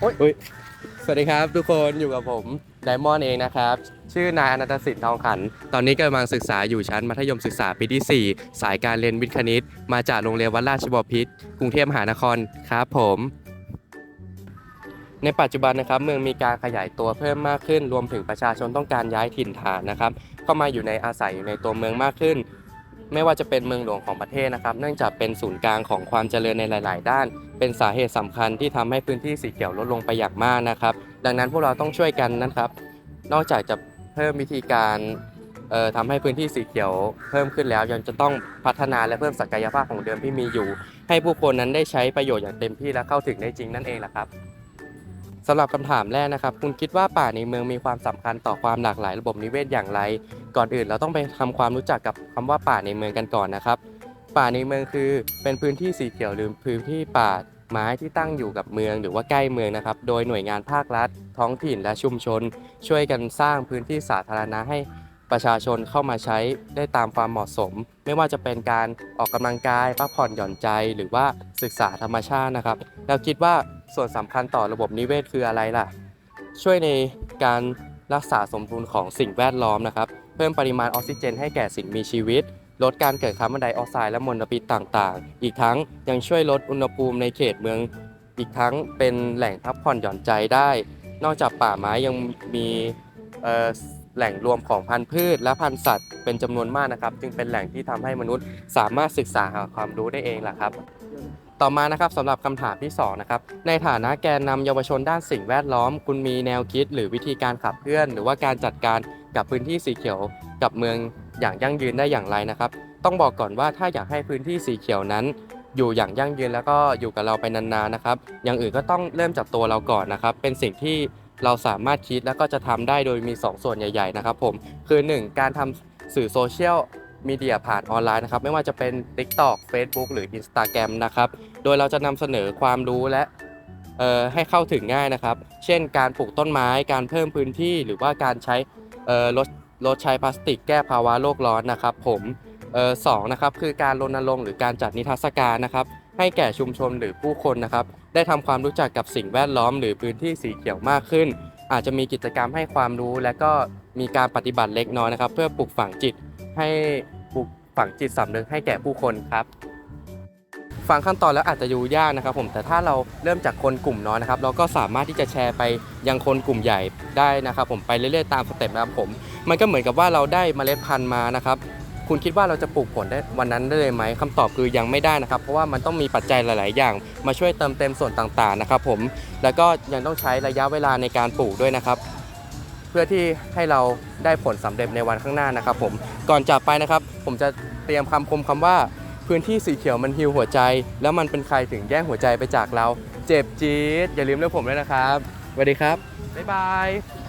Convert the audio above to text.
โอ๊ยสวัสดีครับทุกคนอยู่กับผมไดมอนเองนะครับ ชื่อนายอนันตสิทธิ์ทองขัน ตอนนี้กำลังศึกษาอยู่ชั้นมัธยมศึกษาปีที่ 4 สายการเรียนวิทย์คณิต มาจากโรงเรียนวัดราชบพิตรกรุงเทพมหานครครับผม ในปัจจุบันนะครับเมืองมีการขยายตัวเพิ่มมากขึ้น รวมถึงประชาชนต้องการย้ายถิ่นฐานนะครับ เข้ามาอยู่ในอาศัยอยู่ในตัวเมืองมากขึ้น ไม่ว่าจะเป็นเมืองหลวงของประเทศนะครับ เนื่องจากเป็นศูนย์กลางของความเจริญในหลาย ๆ ด้าน เป็นสาเหตุสำคัญที่ทำให้พื้นที่สีเขียวลดลงไปอย่างมากนะครับ ดังนั้นพวกเราต้องช่วยกันนะครับ นอกจากจะเพิ่มวิธีการทำให้พื้นที่สีเขียวเพิ่มขึ้นแล้วยังจะต้องพัฒนาและเพิ่มศักยภาพของเดิมที่มีอยู่ ให้ผู้คนนั้นได้ใช้ประโยชน์อย่างเต็มที่และเข้าถึงได้จริงนั่นเองแหละครับำหรับคำถามแรกนะครับ คุณคิดว่าป่าในเมืองมีความสำคัญต่อความหลากหลายระบบนิเวศอย่างไร ก่อนอื่นเราต้องไปทำความรู้จักกับคำว่าป่าในเมืองกันก่อนนะครับ ป่าในเมืองคือเป็นพื้นที่สีเขียวหรือพื้นที่ป่าไม้ที่ตั้งอยู่กับเมืองหรือว่าใกล้เมืองนะครับ โดยหน่วยงานภาครัฐ ท้องถิ่นและชุมชน ช่วยกันสร้างพื้นที่สาธารณะให้ประชาชนเข้ามาใช้ได้ตามความเหมาะสม ไม่ว่าจะเป็นการออกกำลังกายพักผ่อนหย่อนใจหรือว่าศึกษาธรรมชาตินะครับ เราคิดว่า ส่วนสำคัญต่อระบบนิเวศคืออะไรล่ะ ช่วยในการรักษาสมดุลของสิ่งแวดล้อมนะครับ เพิ่มปริมาณออกซิเจนให้แก่สิ่งมีชีวิต ลดการเกิดคาร์บอนไดออกไซด์และมลพิษต่างๆ อีกทั้งยังช่วยลดอุณหภูมิในเขตเมือง อีกทั้งเป็นแหล่งพักผ่อนหย่อนใจได้ นอกจากป่าไม้ยังมีแหล่งรวมของพันธุ์พืช และพันธุ์สัตว์เป็นจำนวนมากนะครับ จึงเป็นแหล่งที่ทำให้มนุษย์สามารถศึกษาหาความรู้ได้เองแหละครับ ต่อมานะครับสำหรับคำถามที่สองนะครับในฐานะแกนนำเยาวชนด้านสิ่งแวดล้อม คุณมีแนวคิดหรือวิธีการขับเคลื่อน หรือว่าการจัดการกับพื้นที่สีเขียว กับเมืองอย่างยั่งยืนได้อย่างไรนะครับ ต้องบอกก่อนว่าถ้าอยากให้พื้นที่สีเขียวนั้น อยู่อย่างยั่งยืนแล้วก็อยู่กับเราไปนานๆนะครับ อย่างอื่นก็ต้องเริ่มจากตัวเราก่อนนะครับ เป็นสิ่งที่เราสามารถคิดแล้วก็จะทำได้โดยมี 2 ส่วนใหญ่ ๆ นะครับ ผมคือ 1 การทำสื่อโซเชียล มีเดียผ่านออนไลน์นะครับไม่ว่าจะเป็น TikTok Facebook หรือ Instagram นะครับโดยเราจะนำเสนอความรู้และให้เข้าถึงง่ายนะครับ เช่น การปลูกต้นไม้ การเพิ่มพื้นที่ หรือว่าการใช้ลดลดใช้พลาสติกแก้ภาวะโลกร้อนนะครับ ผมออสองนะครับคือการรณรงค์หรือการจัดนิทรรศการนะครับ ให้แก่ชุมชนหรือผู้คนนะครับ ได้ทำความรู้จักกับสิ่งแวดล้อมหรือพื้นที่สีเขียวมากขึ้น อาจจะมีกิจกรรมให้ความรู้ และก็มีการปฏิบัติเล็กน้อยนะครับ เพื่อปลูกฝังจิต ให้ปลูกฝังจิตสำนึกให้แก่ผู้คนครับ ฟังขั้นตอนแล้วอาจจะดูยากนะครับ ผมแต่ถ้าเราเริ่มจากคนกลุ่มน้อยนะครับ เราก็สามารถที่จะแชร์ไปยังคนกลุ่มใหญ่ได้นะครับ ผมไปเรื่อยๆตามสเต็ปนะครับผม มันก็เหมือนกับว่าเราได้เมล็ดพันธุ์มานะครับคุณคิดว่าเราจะปลูกผลได้วันนั้นได้เลยไหมคำตอบคือยังไม่ได้นะครับ เพราะว่ามันต้องมีปัจจัยหลาย ๆ อย่าง มาช่วยเติมเต็มส่วนต่าง ๆ นะครับผมแล้วก็ยังต้องใช้ระยะเวลาในการปลูกด้วยนะครับ เพื่อที่ให้เราได้ผลสำเร็จในวันข้างหน้านะครับผมก่อนจากไปนะครับผมจะเตรียมคำคมคำว่าพื้นที่สีเขียวมันฮิวหัวใจ แล้วมันเป็นใครถึงแย่งหัวใจไปจากเรา เจ็บจี๊ดอย่าลืมเรื่องผมด้วยนะครับสวัสดีครับบ๊ายบาย